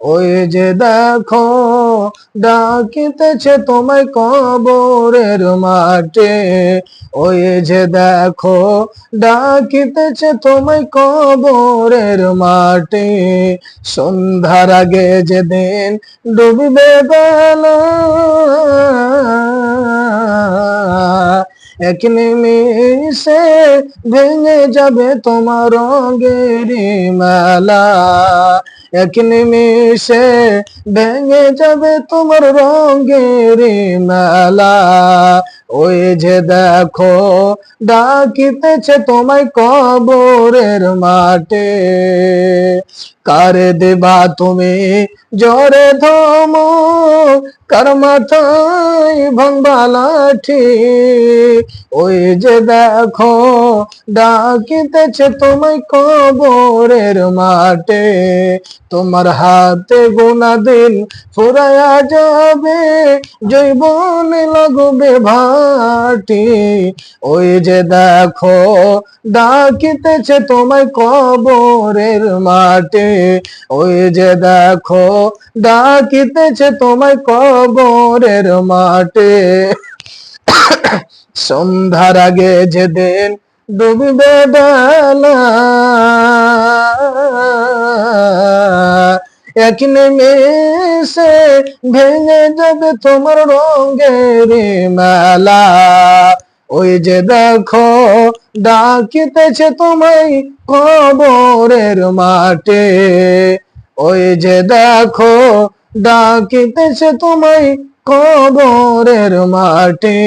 ওই যে দেখো, ডাকিতেছে তোমায় কবরের মাঠে। ওই যে দেখো, ডাকিতেছে তোমায় কবরের মাঠে। সন্ধ্যার আগে যেদিন ডুবিবে বেলা, এক নিমিষে ভেঙে যাবে তোমার রঙের মেলা। এক নিমিষে ভেঙে যাবে তোমার রঙের মেলা। ওই যে দেখো, ডাকিতেছে তোমায় কবরের মাঠে। কারে দেবা তুমি জরে ধম, কার মাথায় ভাঙবা লাঠি। ওই যে দেখো, ডাকিতেছে তোমায় কবরের মাঠে। তোমার হাতে গোনা দিন ফুরায়া যাবে, জৈবন লাগবে ভাটি। ওই যে দেখো, ডাকিতেছে তোমায় কবরের মাঠে ওই যে দেখো, ডাকিতেছে তোমায় কবরের মাঠে সন্ধ্যার আগে যেদিন ডুবিবে বেলা এক নিমেষে ভেঙে যাবে তোমার রঙের মেলা। ওই যে দেখো, ডাকিতেছে তোমায় কবরের মাঠে। ওই যে দেখো, ডাকিতেছে তোমায় কবরের মাঠে।